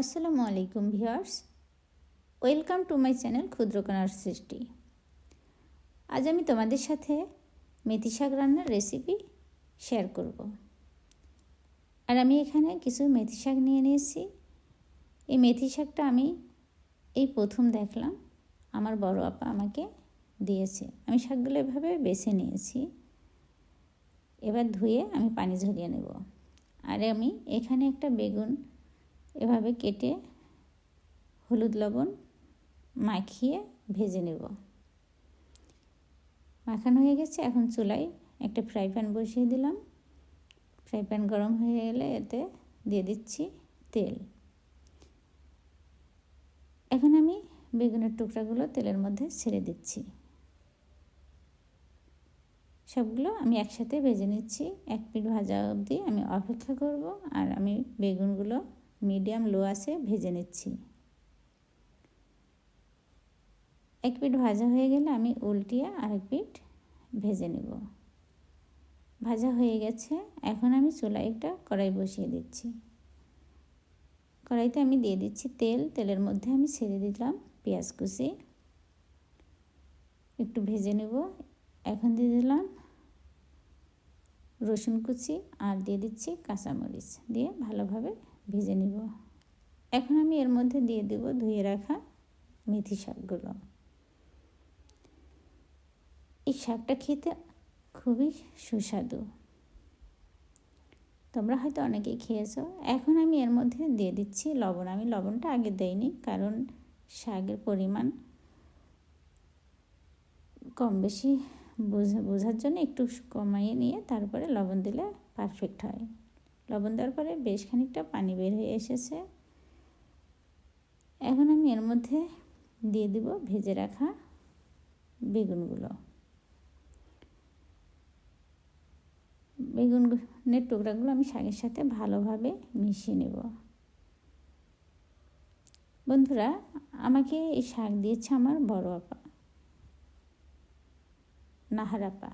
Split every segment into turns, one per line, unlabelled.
আসসালামু আলাইকুম viewers. Welcome to my channel ক্ষুদ্রকণার সৃষ্টি। আজ আমি তোমাদের সাথে মেথি শাক রান্নার রেসিপি শেয়ার করব। আর আমি এখানে কিছু মেথি শাক নিয়ে নিয়েছি। এই মেথি শাকটা আমি এই প্রথম দেখলাম। আমার বড় আপা আমাকে দিয়েছে। আমি শাকগুলো এভাবে বেছে নিয়েছি। এবার ধুয়ে আমি পানি ঝরিয়ে নেব। আর আমি এখানে একটা বেগুন এভাবে কেটে হলুদ লবণ মাখিয়ে ভেজে নেব। মাখানো হয়ে গেছে, এখন চুলায় একটা ফ্রাই প্যান বসিয়ে দিলাম। ফ্রাই প্যান গরম হয়ে গেলে এতে দিয়ে দিচ্ছি তেল। এখন আমি বেগুনের টুকরাগুলো তেলের মধ্যে ছেড়ে দিচ্ছি। সবগুলো আমি একসাথে ভেজে নিচ্ছি। এক পিঠ ভাজা অবধি আমি অপেক্ষা করব আর আমি বেগুনগুলো মিডিয়াম, লো আছে, ভেজে নিচ্ছি। এক পিঠ ভাজা হয়ে গেলে আমি উল্টিয়ে আরেক পিঠ ভেজে নেব। ভাজা হয়ে গেছে, এখন আমি চুলায় একটা কড়াই বসিয়ে দিচ্ছি। কড়াইতে আমি দিয়ে দিচ্ছি তেল, তেলের মধ্যে আমি ছেড়ে দিলাম পেঁয়াজ কুচি। একটু ভেজে নেব, এখন দিয়ে দিলাম রসুন কুচি আর দিয়ে দিচ্ছি কাঁচামরিচ দিয়ে ভালোভাবে ভেজে নিব। এখন আমি এর মধ্যে দিয়ে দেব ধুয়ে রাখা মেথি শাকগুলো। এই শাকটা খেতে খুবই সুস্বাদু। তোমরা হয়তো অনেকেই খেয়েছো। এখন আমি এর মধ্যে দিয়ে দিচ্ছি লবণ। আমি লবণটা আগে দেইনি, কারণ শাকের পরিমাণ কম বেশি বোঝার জন্য একটু কমাইয়ে নিয়ে তারপরে লবণ দিলে পারফেক্ট হয়। লবণ দেওয়ার পরে বেশ খানিকটা পানি বের হয়ে এসেছে। এখন আমি এর মধ্যে দিয়ে দিব ভেজে রাখা বেগুনগুলো। বেগুনের টুকরাগুলো আমি শাকের সাথে ভালোভাবে মিশিয়ে নেব। বন্ধুরা, আমাকে এই শাক দিয়েছে আমার বড় আপা, নাহার আপা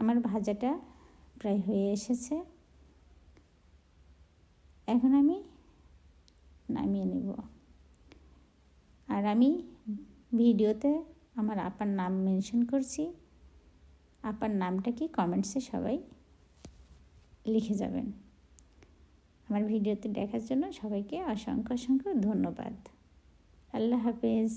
আমার ভাজাটা প্রায় হয়ে এসেছে। এখন আমি নামিয়ে নেব। আর আমি ভিডিওতে আমার আপার নাম মেনশন করছি। আপার নামটা কি কমেন্টসে সবাই লিখে যাবেন। আমার ভিডিওতে দেখার জন্য সবাইকে অসংখ্য অসংখ্য ধন্যবাদ। আল্লাহ হাফেজ।